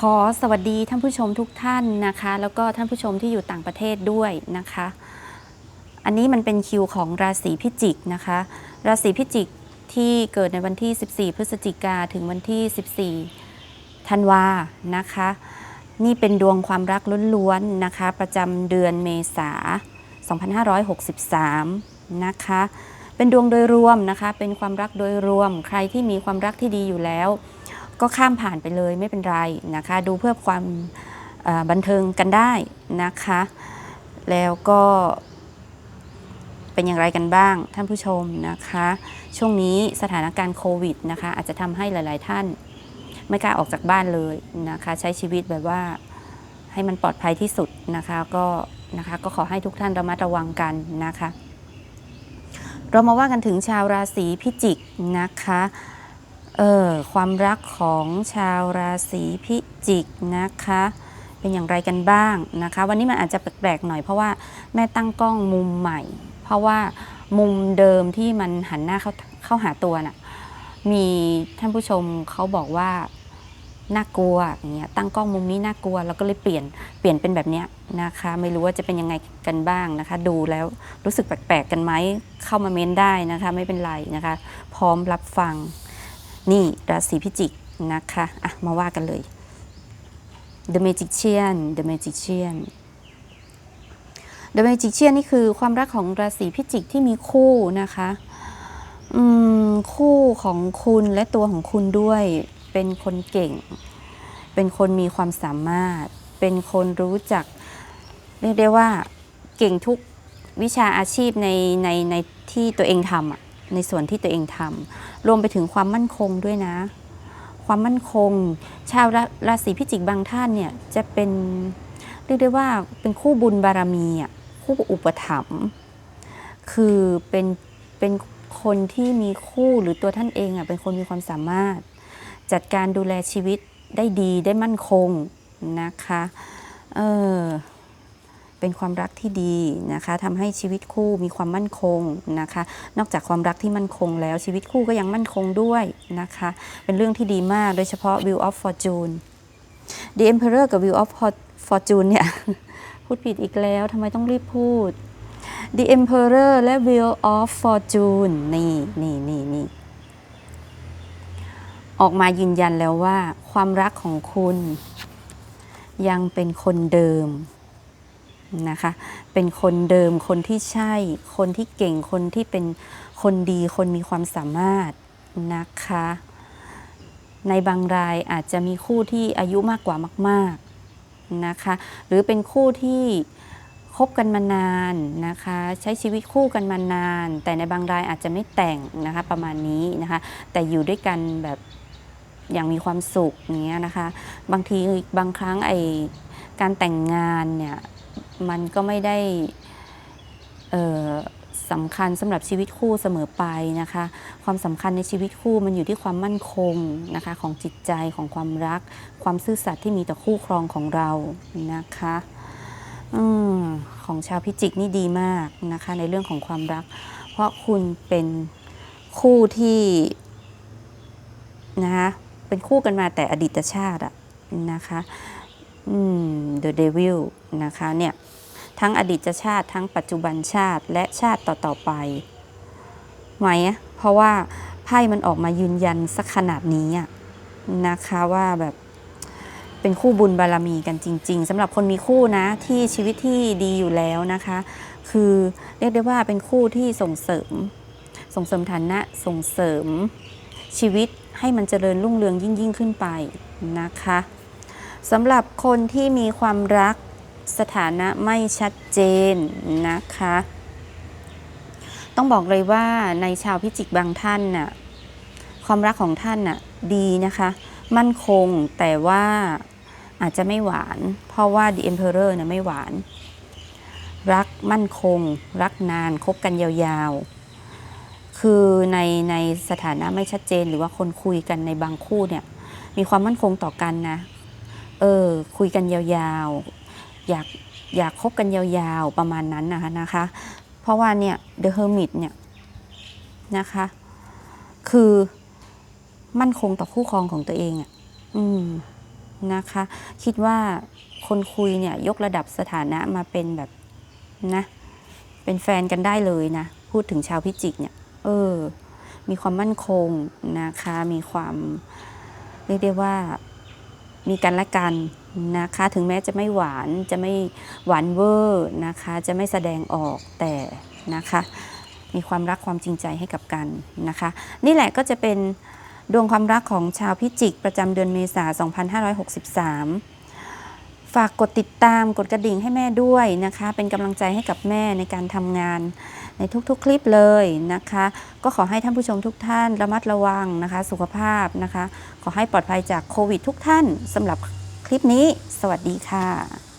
ขอสวัสดีท่านผู้ชมทุกท่านนะคะ แล้วก็ท่านผู้ชมที่อยู่ต่างประเทศด้วยนะคะ อันนี้มันเป็นคิวของราศีพิจิกนะคะ ราศีพิจิกที่เกิดในวันที่ 14 พฤศจิกาถึงวันที่ 14 ธันวานะคะ นี่เป็นดวงความรักล้วนๆนะคะ ประจำเดือนเมษา 2563 นะคะ เป็นดวงโดยรวมนะคะ เป็นความรักโดยรวม ใครที่มีความรักที่ดีอยู่แล้ว ก็ข้ามผ่านไปเลยไม่เป็นไรนะคะ ดูเพื่อความบันเทิงกันได้นะคะ แล้วก็เป็นอย่างไรกันบ้างท่านผู้ชมนะคะ ช่วงนี้สถานการณ์โควิดนะคะ อาจจะทำให้หลาย ๆ ท่านไม่กล้าออกจากบ้านเลยนะคะ ใช้ชีวิตแบบว่าให้มันปลอดภัยที่สุดนะคะก็นะคะก็ขอให้ทุกท่านระมัดระวังกันนะคะ เรามาว่ากันถึงชาวราศีพิจิกนะคะ เออความรักของชาวราศีพิจิกนะคะ เป็นอย่างไรกันบ้างนะคะ วันนี้มันอาจจะแปลกๆหน่อยเพราะว่าแม่ตั้งกล้องมุมใหม่ เพราะว่ามุมเดิมที่มันหันหน้าเข้าเข้าหาตัวน่ะมีท่านผู้ชมเขาบอกว่าน่ากลัวอย่างเงี้ยตั้งกล้องมุมนี้น่ากลัวแล้วก็เลยเปลี่ยนเปลี่ยนเป็นแบบเนี้ยนะคะ ไม่รู้ว่าจะเป็นยังไงกันบ้างนะคะ ดูแล้วรู้สึกแปลกๆกันไหมเข้ามาเม้นได้นะคะ ไม่เป็นไรนะคะ พร้อมรับฟัง นี่ราศีพิจิกนะคะอะมาว่ากันเลย The Magician The Magician The Magician นี่คือความรักของราศีพิจิกที่มีคู่นะคะอืมคู่ของคุณและตัวของคุณด้วย เป็นคนเก่ง เป็นคนมีความสามารถ เป็นคนรู้จัก เรียกได้ว่าเก่งทุกวิชาอาชีพในในในที่ตัวเองทำอะในส่วนที่ตัวเองทำ รวมไปถึงความมั่นคงด้วยนะ ความมั่นคง ชาวราศีพิจิกบางท่านเนี่ยจะเป็นเรียกได้ว่าเป็นคู่บุญบารมีอะคู่อุปถัมภ์คือเป็นเป็นคนที่มีคู่หรือตัวท่านเองอะเป็นคนมีความสามารถ จัดการดูแลชีวิตได้ดีได้มั่นคงนะคะ เออ เป็นความรักที่ดีนะคะทำให้ชีวิตคู่มีความมั่นคงนะคะ นอกจากความรักที่มั่นคงแล้วชีวิตคู่ก็ยังมั่นคงด้วยนะคะ เป็นเรื่องที่ดีมากโดยเฉพาะ Wheel of Fortune The Emperor กับ Wheel of Fortune เนี่ย พูดผิดอีกแล้วทำไมต้องรีบพูด The Emperor และ Wheel of Fortune นี่นี่นี่นี่ออกมายืนยันแล้วว่า ความรักของคุณ ยังเป็นคนเดิม นะคะ เป็นคนเดิมคนที่ใช่ คนที่เก่งคนที่เป็นคนดีคนมีความสามารถนะคะ ในบางรายอาจจะมีคู่ที่อายุมากกว่ามาก ๆนะคะ หรือเป็นคู่ที่คบกันมานานนะคะ ใช้ชีวิตคู่กันมานาน แต่ในบางรายอาจจะไม่แต่งนะคะประมาณนี้นะคะ แต่อยู่ด้วยกันแบบอย่างมีความสุขอย่างเงี้ยนะคะ บางทีบางครั้งไอการแต่งงานเนี่ย มันก็ไม่ได้สำคัญสำหรับชีวิตคู่เสมอไปนะคะ ความสำคัญในชีวิตคู่มันอยู่ที่ความมั่นคงนะคะ ของจิตใจของความรัก ความซื่อสัตย์ที่มีต่อคู่ครองของเรานะคะอของชาวพิจิกนี่ดีมากนะคะ ในเรื่องของความรัก เพราะคุณเป็นคู่ที่นะคะเป็นคู่กันมาแต่อดีตชาติอะนะคะ The Devil นะคะเนี่ยทั้งอดีตชาติทั้งปัจจุบันชาติและชาติต่อ ๆ ไปไหมเพราะว่าไพ่มันออกมายืนยันสักขนาดนี้นะคะว่าแบบเป็นคู่บุญบารมีกันจริง ๆสำหรับคนมีคู่นะที่ชีวิตที่ดีอยู่แล้วนะคะ คือเรียกได้ว่าเป็นคู่ที่ส่งเสริม ส่งเสริมฐานะส่งเสริมชีวิตให้มันเจริญรุ่งเรืองยิ่งยิ่งขึ้นไปนะคะ สำหรับคนที่มีความรักสถานะไม่ชัดเจนนะคะ ต้องบอกเลยว่าในชาวพิจิกบางท่านน่ะความรักของท่านน่ะดีนะคะ มั่นคงแต่ว่าอาจจะไม่หวาน เพราะว่า The Emperor น่ะไม่หวาน รักมั่นคง รักนานคบกันยาวๆ คือในในสถานะไม่ชัดเจนหรือว่าคนคุยกันในบางคู่เนี่ยมีความมั่นคงต่อกันนะ เออคุยกันยาวๆ อยากอยากคบกันยาวๆประมาณนั้นนะคะนะคะ เพราะว่าเนี่ย The Hermit เนี่ยนะคะ คือมั่นคงต่อคู่ครองของตัวเองอะ่ะอืมนะคะ คิดว่าคนคุยเนี่ยยกระดับสถานะมาเป็นแบบนะ เป็นแฟนกันได้เลยนะ พูดถึงชาวพิจิกเนี่ย เออ มีความมั่นคงนะคะ มีความเรียกได้ว่า มีกันและกันนะคะถึงแม้จะไม่หวานจะไม่หวานเวอร์นะคะ จะไม่แสดงออกแต่นะคะ มีความรักความจริงใจให้กับกันนะคะ นี่แหละก็จะเป็นดวงความรักของชาวพิจิกประจำเดือนเมษายน2563 ฝากกดติดตามกดกระดิ่งให้แม่ด้วยนะคะ เป็นกำลังใจให้กับแม่ในการทำงานในทุกๆคลิปเลยนะคะ ก็ขอให้ท่านผู้ชมทุกท่านระมัดระวังนะคะ สุขภาพนะคะ ขอให้ปลอดภัยจากโควิดทุกท่านสำหรับคลิปนี้ สวัสดีค่ะ